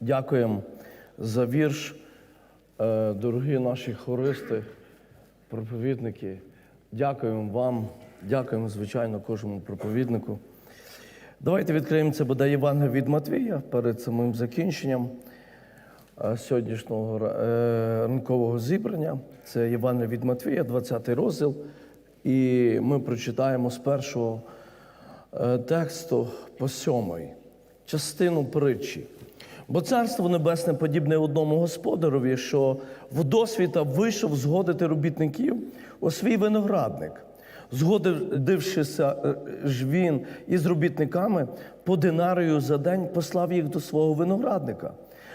Дякуємо за вірш, Е, дорогі наші хористи, проповідники. Дякуємо вам, дякуємо, звичайно, кожному проповіднику. Давайте відкриємо це бодай Євангелія від Матвія перед самим закінченням е, сьогоднішнього е, ранкового зібрання. Це Євангелія від Матвія, 20 розділ. І ми прочитаємо з першого тексту по сьомий, частину притчі. Бо царство небесне подібне одному господарові, що вдосвіта вийшов згодити робітників у свій виноградник. Згодившися е, ж він із робітниками по динарію за день послав їх до свого виноградника.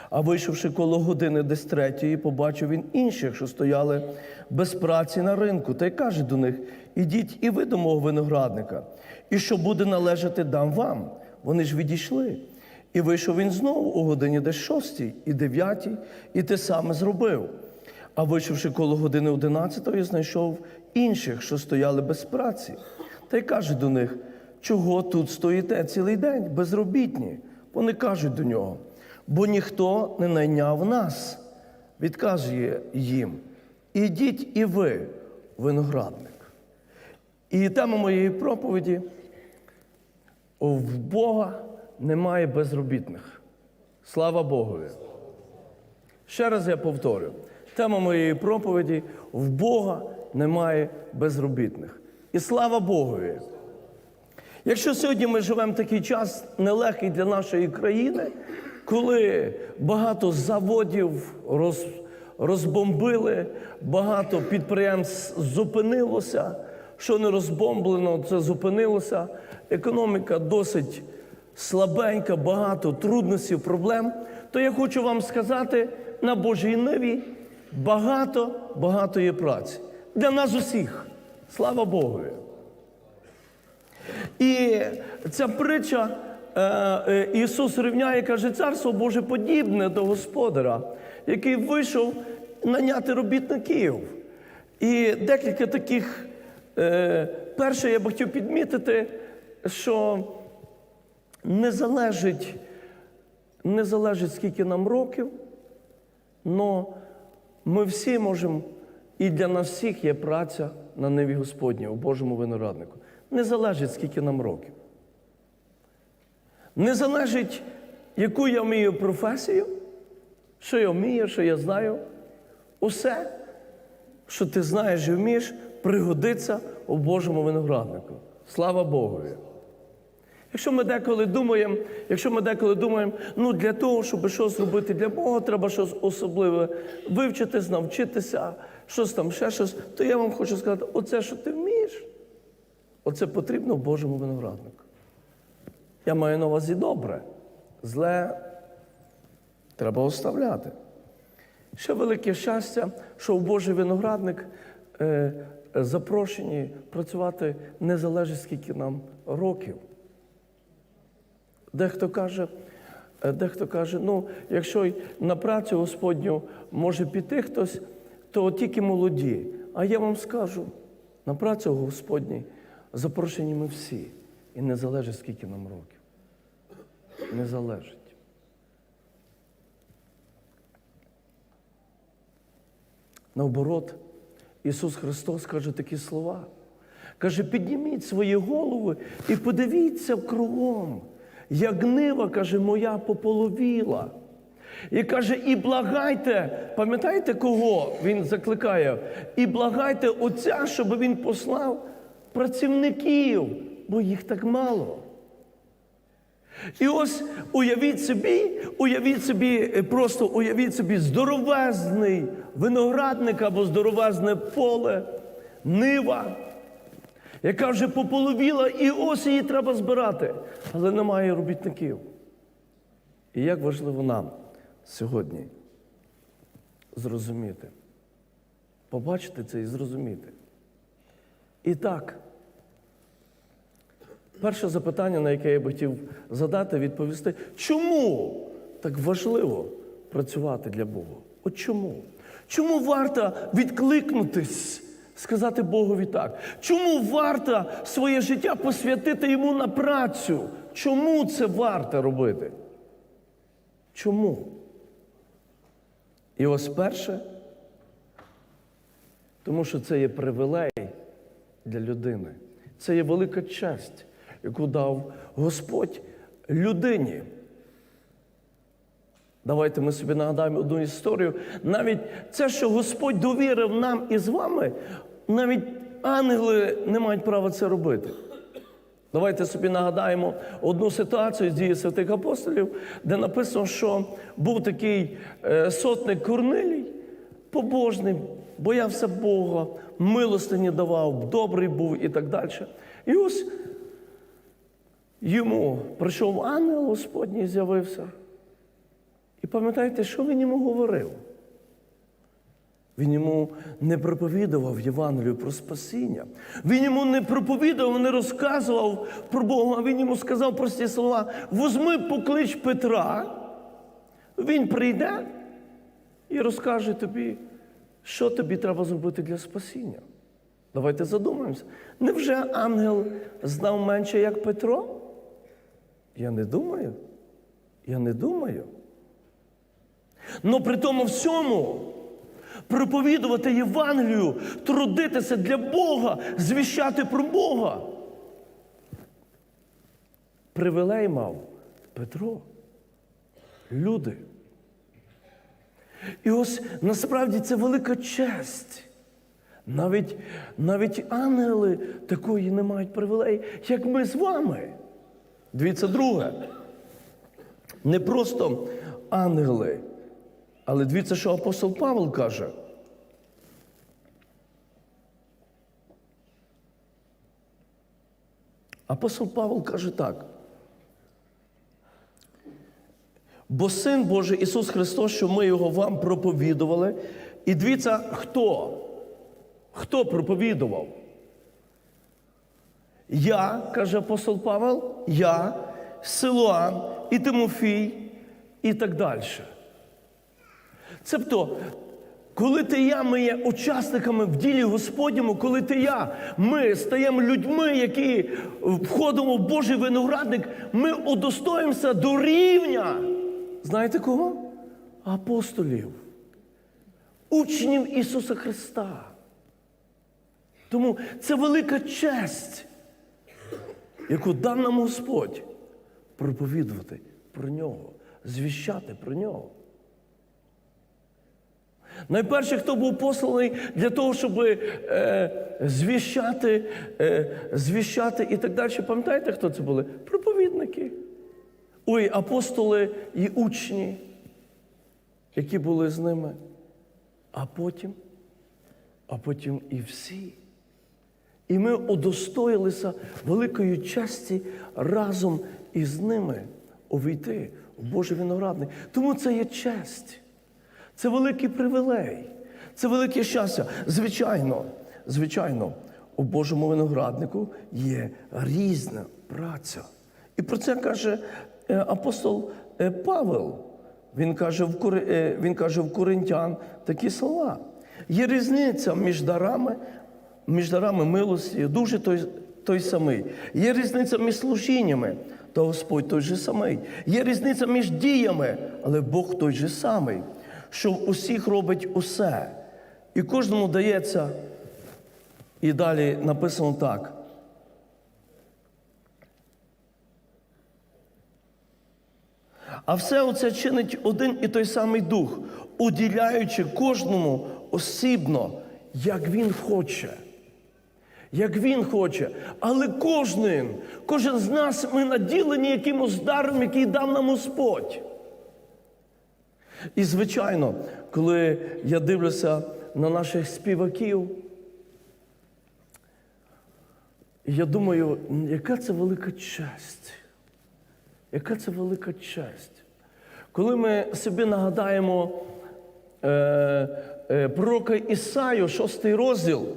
А вийшовши коло години десь третьої, побачив він інших, що стояли без праці на ринку, та й каже до них: ідіть і ви до мого виноградника, і що буде належати, дам вам. Вони ж відійшли. І вийшов він знову у годині десь шостій і дев'ятій, і те саме зробив. А вийшовши коло години одинадцятої, знайшов інших, що стояли без праці, та й каже до них: чого тут стоїте цілий день, безробітні? Вони кажуть до нього, бо ніхто не найняв нас. Відказує їм: ідіть і ви, виноградник. І тема моєї проповіді в Бога немає безробітних. Слава Богові. Ще раз я повторю. Тема моєї проповіді в Бога немає безробітних. І слава Богові. Якщо сьогодні ми живемо такий час нелегкий для нашої країни, коли багато заводів роз, розбомбили, багато підприємств зупинилося, що не розбомблено, це зупинилося. Економіка досить слабенька, багато труднощів, проблем, то я хочу вам сказати, на Божій ниві багато, багато є праці. Для нас усіх. Слава Богові. І ця притча е, е, Ісус рівняє, каже, царство Боже подібне до Господара, який вийшов наняти робітників. І декілька таких, е, перше, я б хотів підмітити, що не залежить, не залежить, скільки нам років, але ми всі можемо, і для нас всіх є праця на ниві Господній, у Божому винограднику. Не залежить, скільки нам років. Не залежить, яку я вмію професію, що я вмію, що я знаю. Усе, що ти знаєш і вмієш, пригодиться у Божому винограднику. Слава Богові! Якщо ми деколи думаємо, якщо ми деколи думаємо, ну для того, щоб щось зробити для Бога, треба щось особливе вивчитись, навчитися, щось там, ще щось, то я вам хочу сказати, оце, що ти вмієш, оце потрібно Божому винограднику. Я маю на увазі добре, зле треба оставляти. Ще велике щастя, що в Божий виноградник е, запрошені працювати не залежить, скільки нам років. Дехто каже, е, дехто каже, ну, якщо на працю Господню може піти хтось, то тільки молоді. А я вам скажу, на працю Господній запрошені ми всі. І не залежить, скільки нам років. Не залежить. Наоборот, Ісус Христос каже такі слова. Каже, підніміть свої голови і подивіться кругом. Як гнива, каже, моя пополовіла. І каже, і благайте, пам'ятаєте кого він закликає? І благайте Отця, щоб він послав працівників, бо їх так мало. І ось уявіть собі, уявіть собі, е, просто уявіть собі здоровезний виноградник або здоровезне поле, нива, яка вже пополовіла, і ось її треба збирати, але немає робітників. І як важливо нам сьогодні зрозуміти, побачити це і зрозуміти. І так, перше запитання, на яке я би хотів задати, відповісти, чому так важливо працювати для Бога? От чому? Чому варто відкликнутись, сказати Богові так? Чому варто своє життя посвятити йому на працю? Чому це варто робити? Чому? І ось перше, тому що це є привілей для людини. Це є велика честь, яку дав Господь людині. Давайте ми собі нагадаємо одну історію. Навіть це, що Господь довірив нам і з вами, навіть ангели не мають права це робити. Давайте собі нагадаємо одну ситуацію з дії святих апостолів, де написано, що був такий е, сотник Корнилій, побожний, боявся Бога, милостині давав, добрий був і так далі. І ось йому прийшов ангел Господній з'явився. Пам'ятаєте, що він йому говорив? Він йому не проповідував Євангелію про спасіння. Він йому не проповідував, не розказував про Бога. а Він йому сказав прості слова: возьми, поклич Петра, він прийде і розкаже тобі, що тобі треба зробити для спасіння. Давайте задумаємося. Невже ангел знав менше, як Петро? Я не думаю. Я не думаю. Но при тому всьому проповідувати Євангелію, трудитися для Бога, звіщати про Бога. Привилей мав Петро. Люди. І ось насправді це велика честь. Навіть, навіть ангели такої не мають привілеї, як ми з вами. Дивіться, друге. Не просто ангели. Але дивіться, що апостол Павел каже. Апостол Павел каже так. Бо Син Божий Ісус Христос, що ми його вам проповідували. І дивіться, хто? Хто проповідував? Я, каже апостол Павел, я, Силуан і Тимофій, і так далі. Цебто, коли ти я, ми є учасниками в ділі Господньому, коли ти я, ми стаємо людьми, які входимо в Божий виноградник, ми удостоїмося до рівня. Знаєте кого? Апостолів, учнів Ісуса Христа. Тому це велика честь, яку дав нам Господь проповідувати про нього, звіщати про нього. Найперше, хто був посланий для того, щоб е, звіщати, е, звіщати і так далі. Пам'ятаєте, хто це були? Проповідники. Ой, апостоли і учні, які були з ними. А потім, а потім і всі. І ми удостоїлися великої часті разом із ними увійти у Божий виноградник. Тому це є честь. Це великий привілей, це велике щастя. Звичайно, звичайно, у Божому винограднику є різна праця. І про це каже е, апостол е, Павел. Він каже в е, він каже в Коринтян такі слова. Є різниця між дарами, між дарами милості, дуже той, той самий. Є різниця між служіннями, та Господь той же самий. Є різниця між діями, але Бог той же самий що в усіх робить усе. І кожному дається. І далі написано так. А все оце чинить один і той самий дух, уділяючи кожному осібно, як він хоче. Як він хоче. Але кожен, кожен з нас ми наділені якимось даром, який дав нам Господь. І, звичайно, коли я дивлюся на наших співаків, я думаю, яка це велика честь. Яка це велика честь. Коли ми собі нагадаємо е, е, пророка Ісаю, шостий розділ,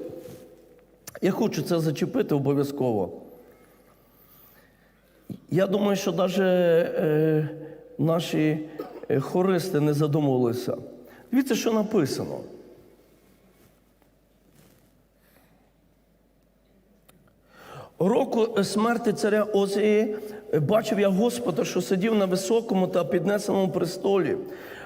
я хочу це зачепити обов'язково. Я думаю, що навіть е, наші хористи не задумувалися. Дивіться, що написано. Року смерті царя Озії е, бачив я Господа, що сидів на високому та піднесеному престолі,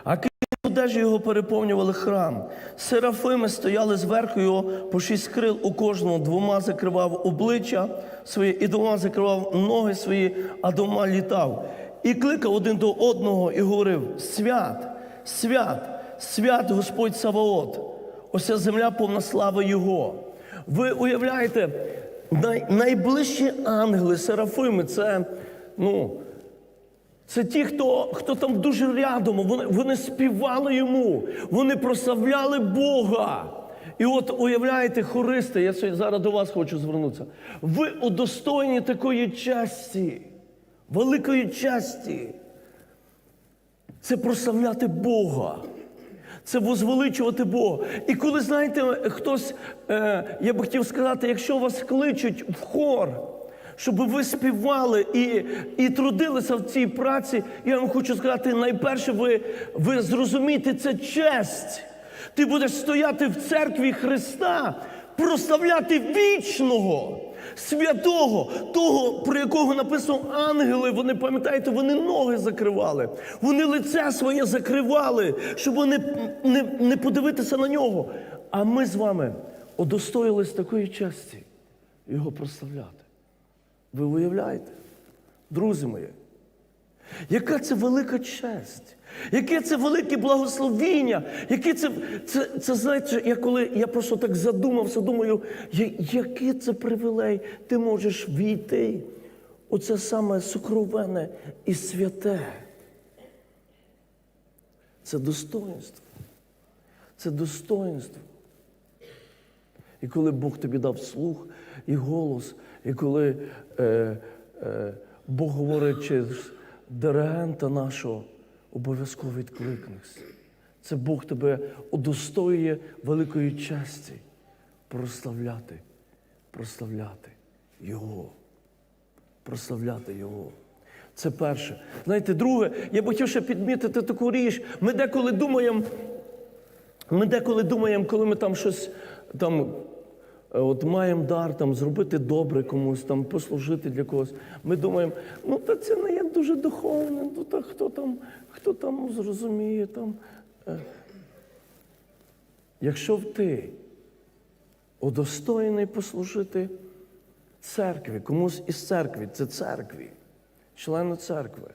а крізь одежі його переповнювали храм. Серафими стояли зверху його по шість крил у кожному, двома закривав обличчя своє, і двома закривав ноги свої, а двома літав. І кликав один до одного і говорив: Свят, свят, свят Господь Саваот, ося земля повна слави Його. Ви уявляєте, най, найближчі ангели, серафими, це, ну, це ті, хто, хто там дуже рядом, вони, вони співали йому, вони прославляли Бога. І от уявляєте, хористи, я зараз до вас хочу звернутися. Ви удостоєні такої честі, великої честі. Це прославляти Бога. Це возвеличувати Бога. І коли, знаєте, хтось, е, я би хотів сказати, якщо вас кличуть в хор, щоб ви співали і, і трудилися в цій праці, я вам хочу сказати, найперше, ви, ви зрозумієте, це честь. Ти будеш стояти в церкві Христа, прославляти вічного, святого, того, про якого написано ангели. Вони пам'ятаєте, вони ноги закривали, вони лице своє закривали, щоб вони не, не подивитися на нього. А ми з вами удостоїлись такої честі його прославляти. Ви уявляєте, друзі мої, яка це велика честь, яке це велике благословіння, яке це, це, це знаєте, я коли я просто так задумався, думаю, який це привілей, ти можеш війти. Оце саме сокровенне і святе. Це достоинство. Це достоинство. І коли Бог тобі дав слух і голос, і коли е, е, Бог говорить через диригента нашого, обов'язково відкликнешся. Це Бог тебе удостоює великої честі прославляти, прославляти Його. Прославляти Його. Це перше. Знаєте, друге, я б хотів ще підмітити таку річ. Ми деколи думаємо, ми деколи думаємо, коли ми там щось там, от маємо дар там, зробити добре комусь, там, послужити для когось. Ми думаємо, ну та це не є дуже духовне, ну та хто там, хто там зрозуміє там. Е. Якщо ти удостоєний послужити церкві, комусь із церкви, це церкві, члену церкви.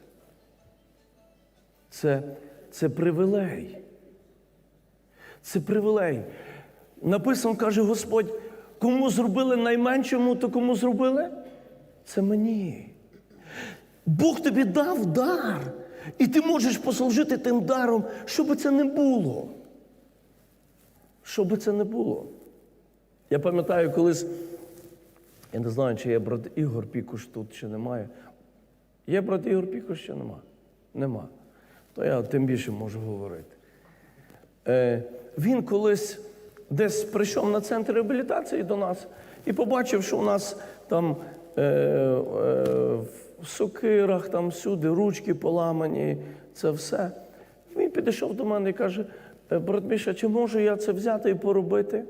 Це, це привілей. Це привілей. Написано, каже Господь, кому зробили найменшому, то кому зробили? Це мені. Бог тобі дав дар, і ти можеш послужити тим даром, що би це не було. Що би це не було. Я пам'ятаю, колись, я не знаю, чи є брат Ігор Пікуш тут, чи немає. Є брат Ігор Пікуш, чи нема? Нема. То я тим більше можу говорити. Е, він колись десь прийшов на центр реабілітації до нас і побачив, що у нас там е, е, в сокирах, там всюди ручки поламані, це все. Він підійшов до мене і каже: «Е, брат Міша, чи можу я це взяти і поробити?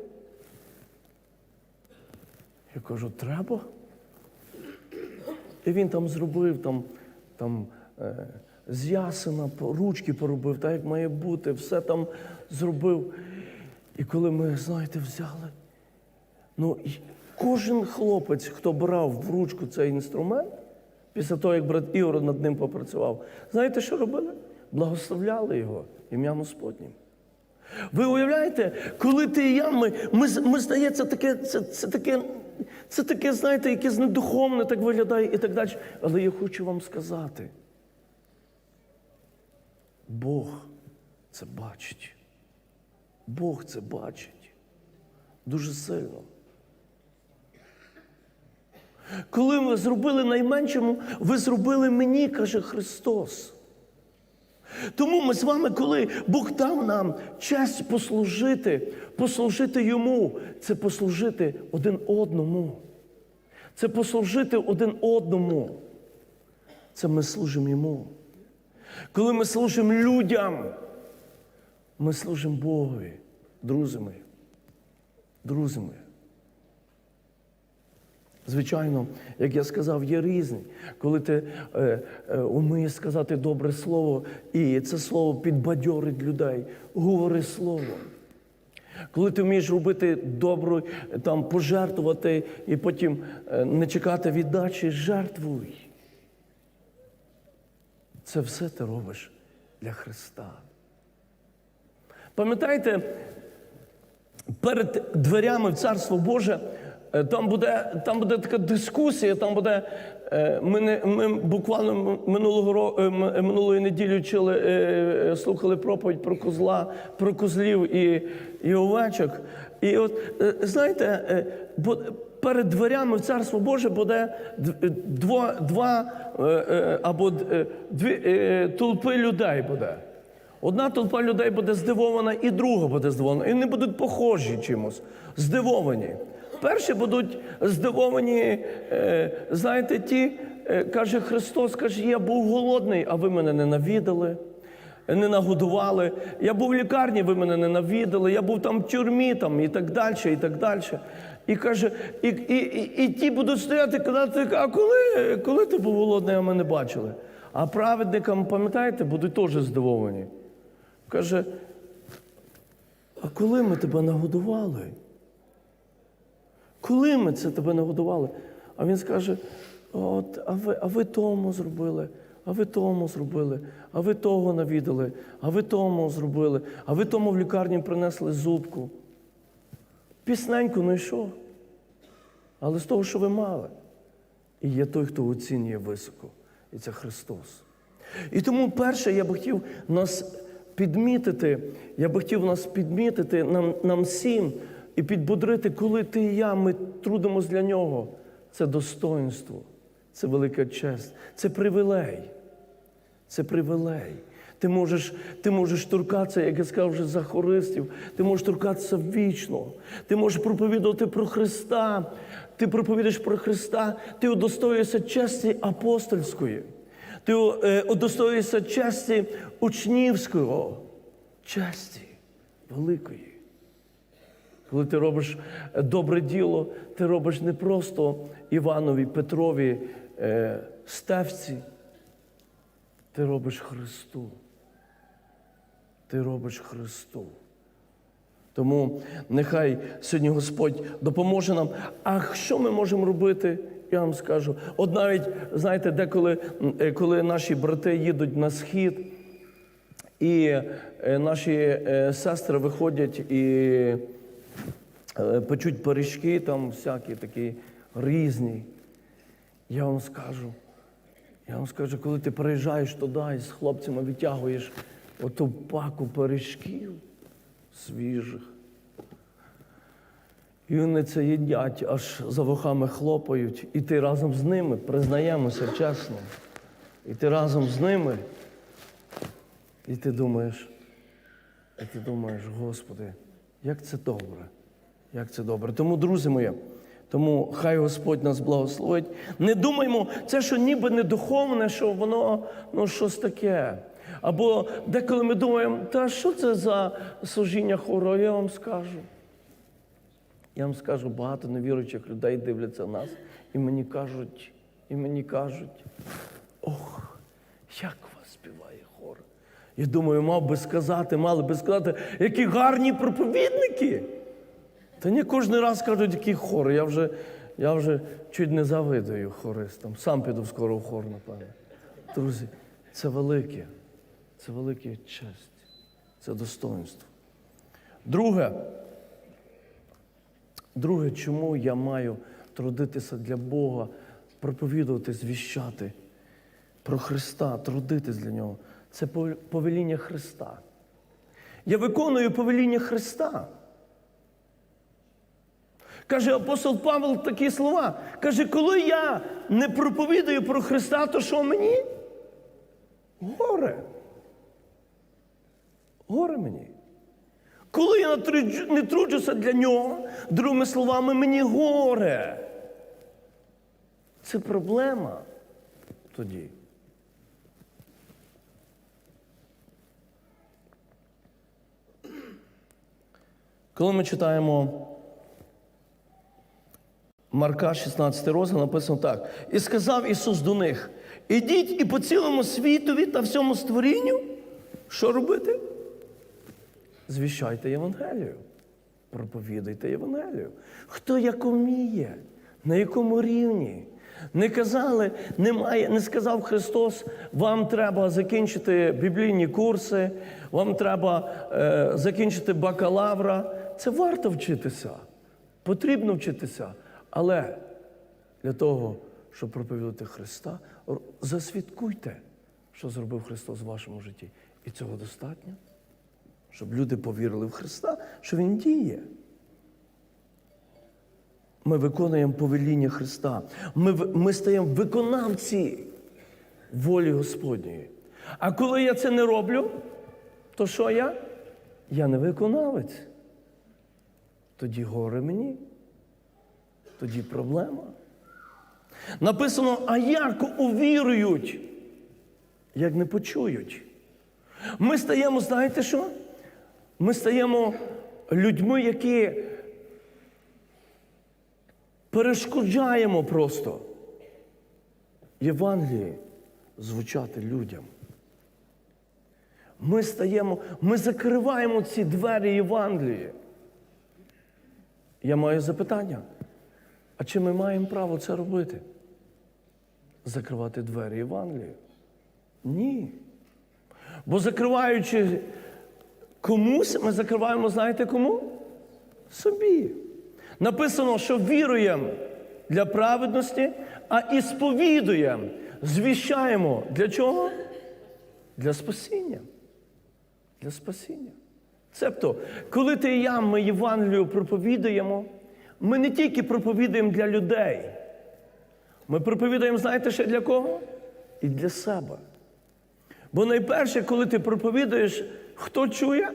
Я кажу, треба. І він там зробив там, там е, з ясена ручки поробив, так як має бути, все там зробив. І коли ми, знаєте, взяли, ну і кожен хлопець, хто брав в ручку цей інструмент, після того, як брат Ігор над ним попрацював, знаєте, що робили? Благословляли його ім'ям Господнім. Ви уявляєте, коли ти і я, ми, ми, ми здається, таке, це, це таке, це таке, знаєте, якесь недуховне так виглядає і так далі. Але я хочу вам сказати, Бог це бачить. Бог це бачить дуже сильно. Коли ви зробили найменшому, ви зробили мені, каже Христос. Тому ми з вами, коли Бог дав нам честь послужити, послужити йому, це послужити один одному. Це послужити один одному. Це ми служимо йому. Коли ми служимо людям, ми служимо Богові, друзі мої. Друзі. Звичайно, як я сказав, є різні. Коли ти е, е, вмієш сказати добре слово, і це слово підбадьорить людей, говори слово. Коли ти вмієш робити добро, там пожертвувати і потім е, не чекати віддачі, жертвуй. Це все ти робиш для Христа. Пам'ятаєте, перед дверями в Царство Боже е, там буде, там буде така дискусія, там буде. е, Ми, не, ми буквально минулого ро- е, минулої неділі е, слухали проповідь про козла, про козлів і, і овечок. І от знаєте, перед дверями в Царство Боже буде дво, два або дві толпи людей буде. Одна толпа людей буде здивована, і друга буде здивована. І вони будуть похожі чимось, здивовані. Перші будуть здивовані, е, знаєте, ті, е, каже Христос, каже, я був голодний, а ви мене ненавидали, не нагодували. Я був в лікарні, ви мене ненавидали, я був там в тюрмі там, і так далі, і так далі. І каже, і, і, і, і ті будуть стояти, казати, а коли, коли ти був голодний, а ми не бачили? А праведникам, пам'ятаєте, будуть теж здивовані. Каже, а коли ми тебе нагодували? Коли ми це тебе нагодували? А він скаже: от, а ви, а ви тому зробили, а ви тому зробили, а ви того навідали, а ви тому зробили, а ви тому в лікарні принесли зубку. Пісненьку, ну і що? Але з того, що ви мали. І є той, хто оцінює високо, і це Христос. І тому перше, я би хотів нас підмітити, я би хотів нас підмітити нам, нам всім і підбодрити, коли ти і я, ми трудимось для нього. Це достоинство, це велика честь, це привілей. Це привілей. Ти можеш, ти можеш торкатися, як я сказав вже за хористів, ти можеш торкатися вічно. Ти можеш проповідувати про Христа. Ти проповідаєш про Христа, ти удостоюєшся честі апостольської. Ти е, удостоюєшся честі учнівського, честі великої. Коли ти робиш е, добре діло, ти робиш не просто Іванові, Петрові, е, Стевці, ти робиш Христу. Ти робиш Христу. Тому нехай сьогодні Господь допоможе нам. А що ми можемо робити? Я вам скажу. От навіть, знаєте, деколи е, коли наші брати їдуть на схід, і е, наші е, сестри виходять і печуть пиріжки, там всякі такі різні. Я вам скажу, я вам скажу, коли ти приїжджаєш туди і з хлопцями витягуєш оту паку пиріжків свіжих. І вони це їдять, аж за вухами хлопають. І ти разом з ними, признаємося чесно. І ти разом з ними. І ти думаєш, і ти думаєш, Господи, як це добре, як це добре. Тому, друзі мої, тому хай Господь нас благословить. Не думаймо, це що ніби не духовне, що воно ну, щось таке. Або деколи ми думаємо, та що це за служіння хору, я вам скажу. Я вам скажу, багато невіруючих людей дивляться нас, і мені кажуть, і мені кажуть, ох, як вас співає хор. Я думаю, мав би сказати, мали би сказати, які гарні проповідники. Та ні, кожен раз кажуть, які хори. Я вже, я вже чуть не завидую хористам. Сам піду скоро в хор, напевно. Друзі, це велике, це велика честь, це достоинство. Друге, Друге, чому я маю трудитися для Бога, проповідувати, звіщати про Христа, трудитись для Нього. Це повеління Христа. Я виконую повеління Христа. Каже апостол Павел такі слова. Каже, коли я не проповідую про Христа, то що мені? Горе. Горе мені. Коли я не труджуся для нього, другими словами, мені горе. Це проблема тоді. Коли ми читаємо Марка, 16 розділ, написано так. І сказав Ісус до них: ідіть і по цілому світові та всьому створінню. Що робити? Звіщайте Євангелію. Проповідайте Євангелію. Хто як уміє, на якому рівні. Не казали, немає, не сказав Христос, вам треба закінчити біблійні курси, вам треба е, закінчити бакалавра. Це варто вчитися, потрібно вчитися. Але для того, щоб проповідати Христа, засвідкуйте, що зробив Христос в вашому житті. І цього достатньо, щоб люди повірили в Христа, що Він діє. Ми виконуємо повеління Христа. Ми, ми стаємо виконавці волі Господньої. А коли я це не роблю, то що я? Я не виконавець. Тоді горе мені. Тоді проблема. Написано, а як увірують, як не почують. Ми стаємо, знаєте що? Ми стаємо людьми, які перешкоджаємо просто Євангелії звучати людям. Ми стаємо, ми закриваємо ці двері Євангелії. Я маю запитання. А чи ми маємо право це робити? Закривати двері Євангелії? Ні. Бо закриваючи комусь, ми закриваємо, знаєте кому? Собі. Написано, що віруємо для праведності, а і сповідуємо, звіщаємо. Для чого? Для спасіння. Для спасіння. Цебто, коли ти і я, ми Євангелію проповідуємо, ми не тільки проповідуємо для людей. Ми проповідуємо, знаєте, ще для кого? І для себе. Бо найперше, коли ти проповідуєш, хто чує?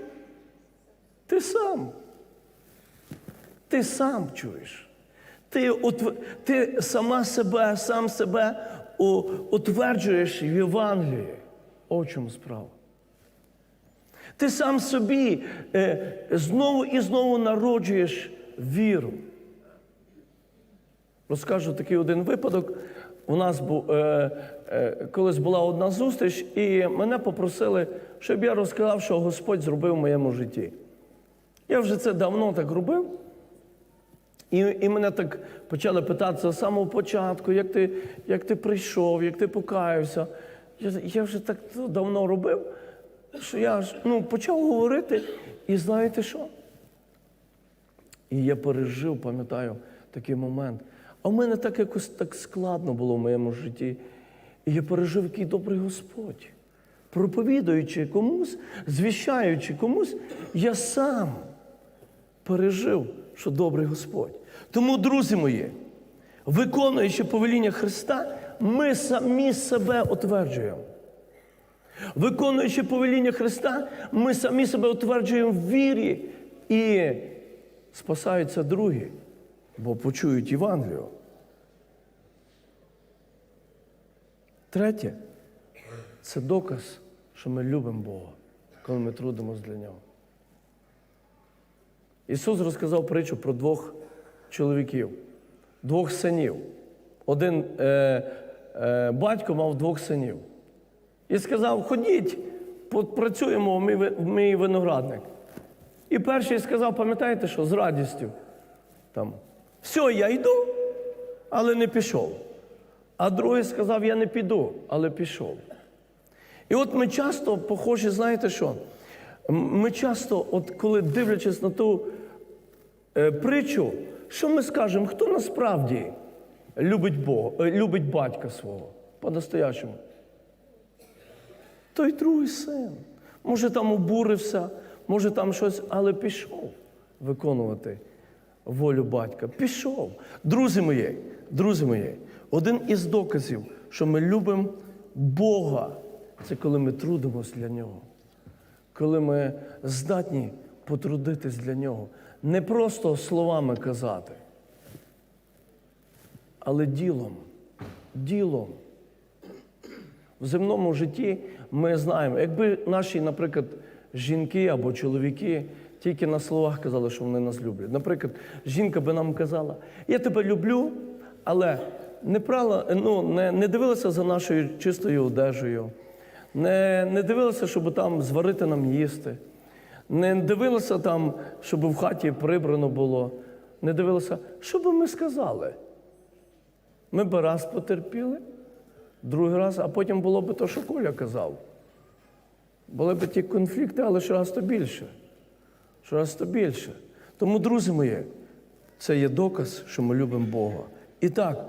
Ти сам. Ти сам чуєш. Ти, ти сама себе, сам себе утверджуєш в Євангелії. О чому справа. Ти сам собі е, знову і знову народжуєш віру. Розкажу такий один випадок. У нас був, е, е, колись була одна зустріч, і мене попросили, щоб я розказав, що Господь зробив в моєму житті. Я вже це давно так робив. І, і мене так почали питати з самого початку, як ти, як ти прийшов, як ти покаявся. Я, я вже так давно робив, що я ну, почав говорити, і знаєте що? І я пережив, пам'ятаю, такий момент. А в мене так якось так складно було в моєму житті. І я пережив, який добрий Господь. Проповідуючи комусь, звіщаючи комусь, я сам пережив, що добрий Господь. Тому, друзі мої, виконуючи повеління Христа, ми самі себе утверджуємо. Виконуючи повеління Христа, ми самі себе утверджуємо в вірі і спасаються другі, бо почують Євангелію. Третє це доказ, що ми любимо Бога, коли ми трудимося для Нього. Ісус розказав притчу про двох чоловіків, двох синів. Один е, е, батько мав двох синів. І сказав: ходіть, мій, в мій виноградник. І перший сказав, пам'ятаєте що, з радістю. Там, все, я йду, але не пішов. А другий сказав, я не піду, але пішов. І от ми часто похожі, знаєте що? Ми часто, от коли дивлячись на ту е, притчу, що ми скажемо, хто насправді любить Бога, е, любить батька свого по-настоящому? Той другий син. Може, там обурився, може там щось, але пішов виконувати волю батька. Пішов. Друзі мої, друзі мої, один із доказів, що ми любимо Бога, це коли ми трудимось для нього. Коли ми здатні потрудитись для нього. Не просто словами казати, але ділом. Ділом. В земному житті ми знаємо, якби наші, наприклад, жінки або чоловіки тільки на словах казали, що вони нас люблять. Наприклад, жінка би нам казала, я тебе люблю, але не прала, ну, не, не дивилася за нашою чистою одежею, не, не дивилася, щоб там зварити нам їсти, не дивилася там, щоб в хаті прибрано було, не дивилася, що би ми сказали. Ми би раз потерпіли, другий раз, а потім було б то, що Коля казав. Були б ті конфлікти, але щораз то більше. Щораз то більше. Тому, друзі мої, це є доказ, що ми любимо Бога. І так,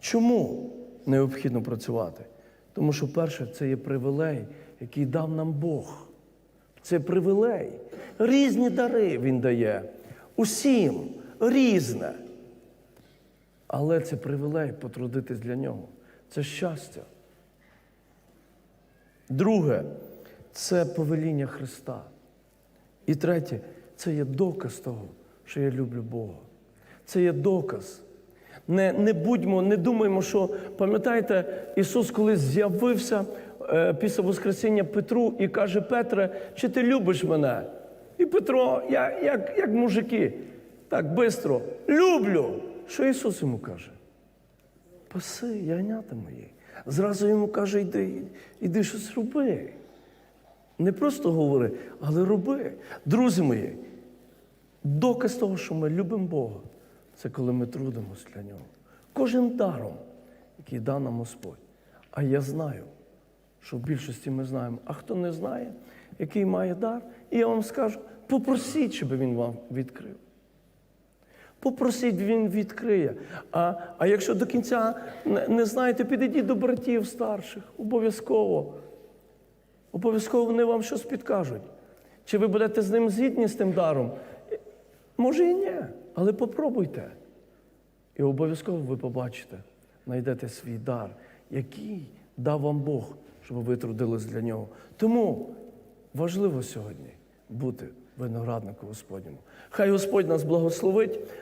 чому необхідно працювати? Тому що, перше, це є привілей, який дав нам Бог. Це привілей. Різні дари Він дає. Усім різне. Але це привілей потрудитись для нього. Це щастя. Друге, це повеління Христа. І третє, це є доказ того, що я люблю Бога. Це є доказ. Не, не будьмо, не думаємо, що пам'ятаєте, Ісус колись з'явився е, після Воскресіння Петру і каже: Петре, чи ти любиш мене? І Петро, я, як, як мужики, так бистро, люблю. Що Ісус йому каже? Паси, ягнята мої. Зразу йому каже, йди, йди щось роби. Не просто говори, але роби. Друзі мої, доказ того, що ми любимо Бога, це коли ми трудимося для нього. Кожен даром, який дав нам Господь. А я знаю, що в більшості ми знаємо. А хто не знає, який має дар, і я вам скажу, попросіть, щоб він вам відкрив. Попросіть, він відкриє. А, а якщо до кінця не, не знаєте, підійдіть до братів старших. Обов'язково. Обов'язково вони вам щось підкажуть. Чи ви будете з ним згідні з тим даром? Може і ні, але попробуйте. І обов'язково ви побачите, знайдете свій дар, який дав вам Бог, щоб ви трудились для нього. Тому важливо сьогодні бути винограднику Господньому. Хай Господь нас благословить.